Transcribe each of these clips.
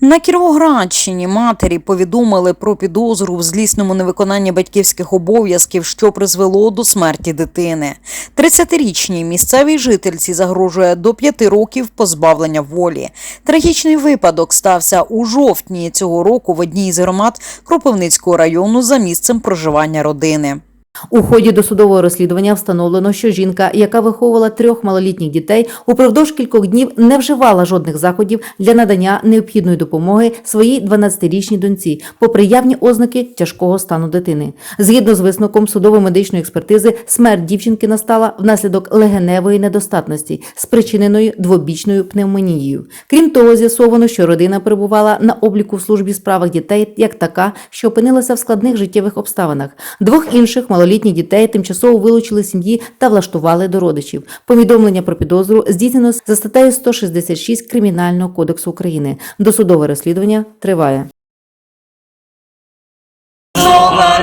На Кіровоградщині матері повідомили про підозру в злісному невиконанні батьківських обов'язків, що призвело до смерті дитини. 30-річній місцевій жительці загрожує до 5 років позбавлення волі. Трагічний випадок стався у жовтні цього року в одній з громад Кропивницького району за місцем проживання родини. У ході досудового розслідування встановлено, що жінка, яка виховувала трьох малолітніх дітей, упродовж кількох днів не вживала жодних заходів для надання необхідної допомоги своїй 12-річній доньці, попри явні ознаки тяжкого стану дитини. Згідно з висновком судово-медичної експертизи, смерть дівчинки настала внаслідок легеневої недостатності, спричиненої двобічною пневмонією. Крім того, з'ясовано, що родина перебувала на обліку в службі справах дітей як така, що опинилася в складних життєвих обставинах. Двох інших малолітніх дітей тимчасово вилучили сім'ї та влаштували до родичів. Повідомлення про підозру здійснено за статтею 166 Кримінального кодексу України. Досудове розслідування триває.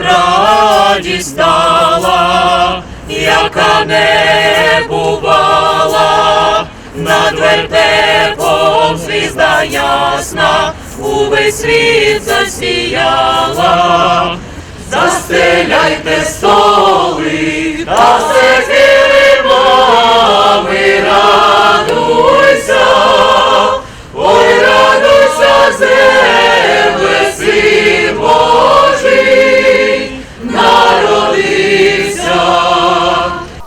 Радість стала, яка не бувала, над вертепом звізда ясна, увесь світ засіяла. Застеляйте столи та секири мами, радуйся,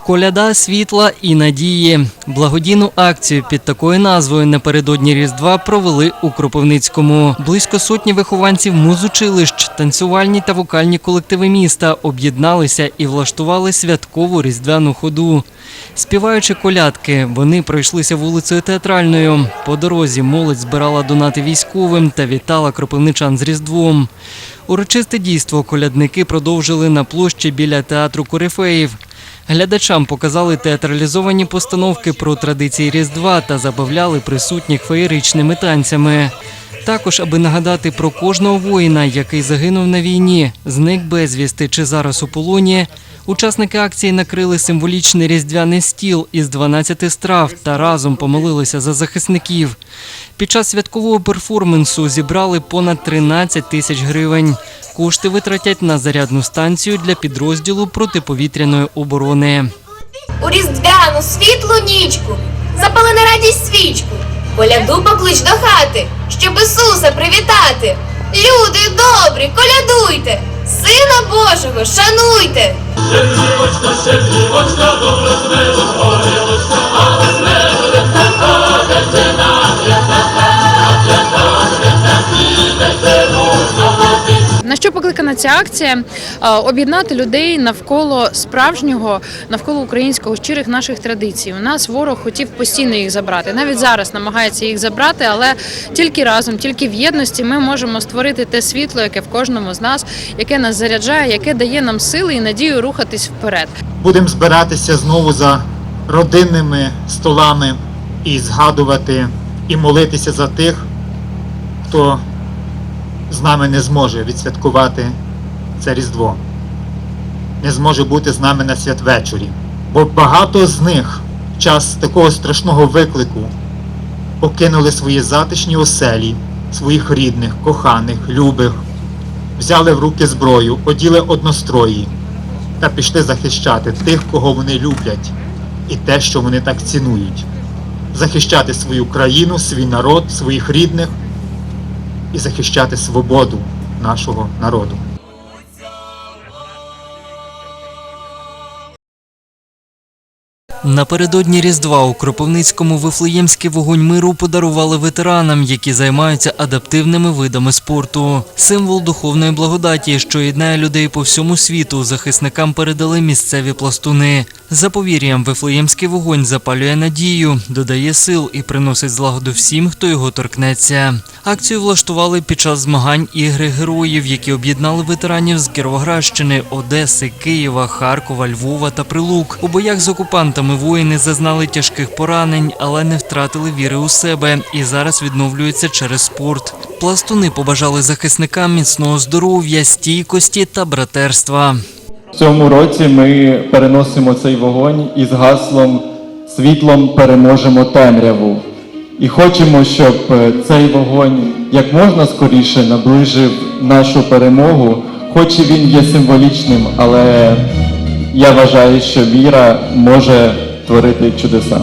Коляда світла і надії. Благодійну акцію під такою назвою напередодні Різдва провели у Кропивницькому. Близько сотні вихованців музучилищ, танцювальні та вокальні колективи міста об'єдналися і влаштували святкову різдвяну ходу. Співаючи колядки, вони пройшлися вулицею театральною. По дорозі молодь збирала донати військовим та вітала кропивничан з Різдвом. Урочисте дійство колядники продовжили на площі біля театру Корифеїв. Глядачам показали театралізовані постановки про традиції Різдва та забавляли присутніх феєричними танцями. Також, аби нагадати про кожного воїна, який загинув на війні, зник безвісти чи зараз у полоні, учасники акції накрили символічний різдвяний стіл із 12 страв та разом помолилися за захисників. Під час святкового перформансу зібрали понад 13 тисяч гривень. Кошти витратять на зарядну станцію для підрозділу протиповітряної оборони. у різдвяну світлу нічку, запали на радість свічку, коляду поклич до хати, щоб Ісуса привітати. Люди добрі, колядуйте, Сина Божого шануйте. На що покликана ця акція? Об'єднати людей навколо справжнього, навколо українського щирих наших традицій. У нас ворог хотів постійно їх забрати. Навіть зараз намагається їх забрати, але тільки разом, тільки в єдності ми можемо створити те світло, яке в кожному з нас, яке нас заряджає, яке дає нам сили і надію рухатись вперед. будемо збиратися знову за родинними столами і згадувати і молитися за тих, хто з нами не зможе відсвяткувати це Різдво, не зможе бути з нами на святвечорі. Бо багато з них в час такого страшного виклику покинули свої затишні оселі, своїх рідних, коханих, любих, взяли в руки зброю, оділи однострої та пішли захищати тих, кого вони люблять, і те, що вони так цінують. Захищати свою країну, свій народ, своїх рідних і захищати свободу нашого народу. Напередодні Різдва у Кропивницькому Вифлеємський вогонь миру подарували ветеранам, які займаються адаптивними видами спорту. Символ духовної благодаті, що єднає людей по всьому світу, захисникам передали місцеві пластуни. За повір'ям, Вифлеємський вогонь запалює надію, додає сил і приносить злагоду всім, хто його торкнеться. Акцію влаштували під час змагань ігри героїв, які об'єднали ветеранів з Кіровоградщини, Одеси, Києва, Харкова, Львова та Прилук. У боях з окупантами воїни зазнали тяжких поранень, але не втратили віри у себе і зараз відновлюються через спорт. Пластуни побажали захисникам міцного здоров'я, стійкості та братерства. В цьому році ми переносимо цей вогонь із гаслом Світлом переможемо темряву. І хочемо, щоб е, цей вогонь як можна скоріше наближив нашу перемогу, хоч і він є символічним, але я вважаю, що віра може творити чудеса.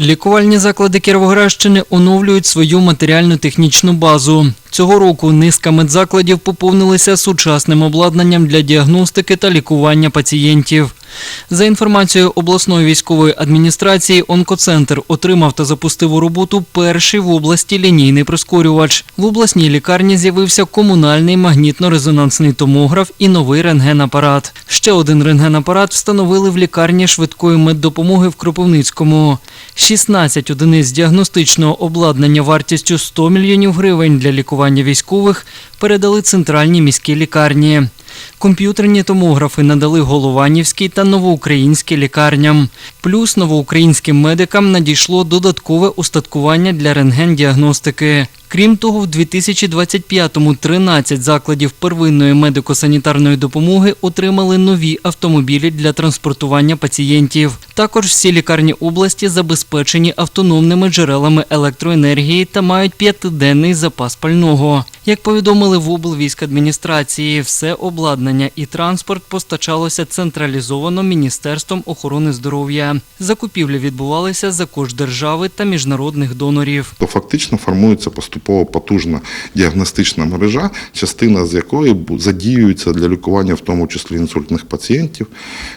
Лікувальні заклади Кіровоградщини оновлюють свою матеріально-технічну базу. Цього року низка медзакладів поповнилися сучасним обладнанням для діагностики та лікування пацієнтів. За інформацією обласної військової адміністрації, онкоцентр отримав та запустив у роботу перший в області лінійний прискорювач. В обласній лікарні з'явився комунальний магнітно-резонансний томограф і новий рентгенапарат. Ще один рентгенапарат встановили в лікарні швидкої меддопомоги в Кропивницькому. 16 одиниць діагностичного обладнання вартістю 100 мільйонів гривень для лікування військових передали центральній міській лікарні. Комп'ютерні томографи надали Голованівській та Новоукраїнській лікарням. Плюс новоукраїнським медикам надійшло додаткове устаткування для рентген-діагностики. Крім того, в 2025-му 13 закладів первинної медико-санітарної допомоги отримали нові автомобілі для транспортування пацієнтів. Також всі лікарні області забезпечені автономними джерелами електроенергії та мають п'ятиденний запас пального. Як повідомили в облвійськадміністрації, все обладнання і транспорт постачалося централізовано Міністерством охорони здоров'я. Закупівлі відбувалися за кошт держави та міжнародних донорів. фактично формується поступово потужна діагностична мережа, частина з якої задіюється для лікування, в тому числі інсультних пацієнтів,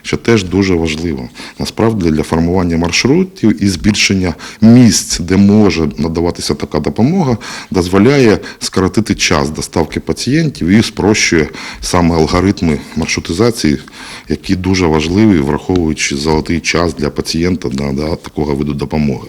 що теж дуже важливо. Насправді для формування маршрутів і збільшення місць, де може надаватися така допомога, дозволяє скоротити час доставки пацієнтів і спрощує саме алгоритми маршрутизації, які дуже важливі, враховуючи золотий час для пацієнта на такого виду допомоги.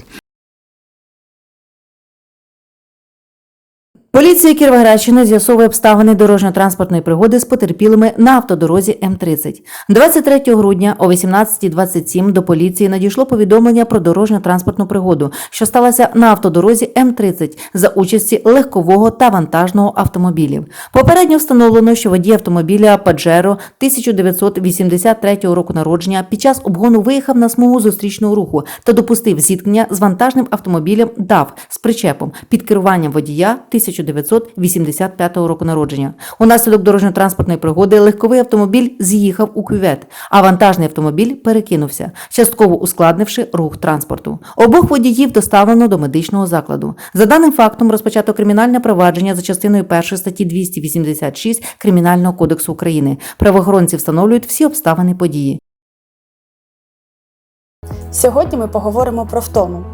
Поліція Кіровоградщини з'ясовує обставини дорожньо-транспортної пригоди з потерпілими на автодорозі М30. 23 грудня о 18.27 до поліції надійшло повідомлення про дорожньо-транспортну пригоду, що сталася на автодорозі М30 за участі легкового та вантажного автомобілів. Попередньо встановлено, що водій автомобіля Паджеро 1983 року народження під час обгону виїхав на смугу зустрічного руху та допустив зіткнення з вантажним автомобілем ДАВ з причепом під керуванням водія 1985 року народження. Унаслідок дорожньо-транспортної пригоди легковий автомобіль з'їхав у кювет, а вантажний автомобіль перекинувся, частково ускладнивши рух транспорту. Обох водіїв доставлено до медичного закладу. За даним фактом розпочато кримінальне провадження за частиною 1 статті 286 Кримінального кодексу України. Правоохоронці встановлюють всі обставини події. Сьогодні ми поговоримо про втому.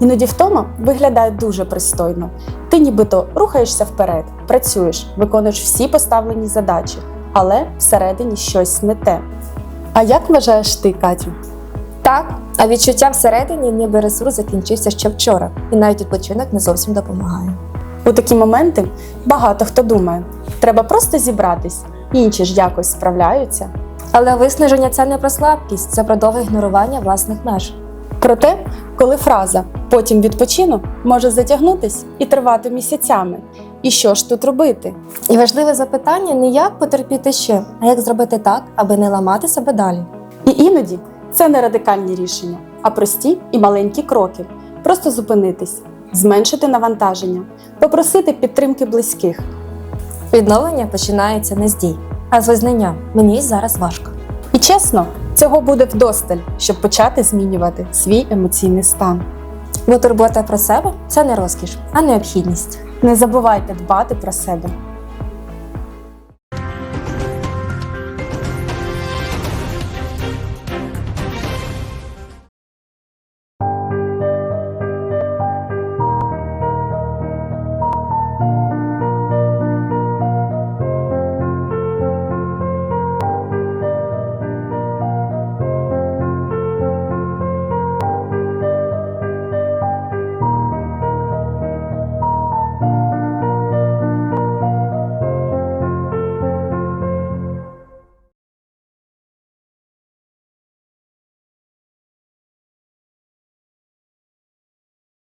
Іноді втома виглядає дуже пристойно. Ти нібито рухаєшся вперед, працюєш, виконуєш всі поставлені задачі, але всередині щось не те. А як вважаєш ти, Катю? Так, а відчуття всередині, ніби ресурс закінчився ще вчора, і навіть відпочинок не зовсім допомагає. У такі моменти багато хто думає, треба просто зібратись, інші ж якось справляються. Але виснаження це не про слабкість, це про довге ігнорування власних меж. Проте, коли фраза потім відпочину може затягнутись і тривати місяцями. І що ж тут робити? І важливе запитання не як потерпіти ще, а як зробити так, аби не ламати себе далі. І іноді це не радикальні рішення, а прості і маленькі кроки. Просто зупинитись, зменшити навантаження, попросити підтримки близьких. Відновлення починається не з дій, а з визнання. Мені зараз важко. І чесно, цього буде вдосталь, щоб почати змінювати свій емоційний стан. Бо турбота про себе це не розкіш, а необхідність. Не забувайте дбати про себе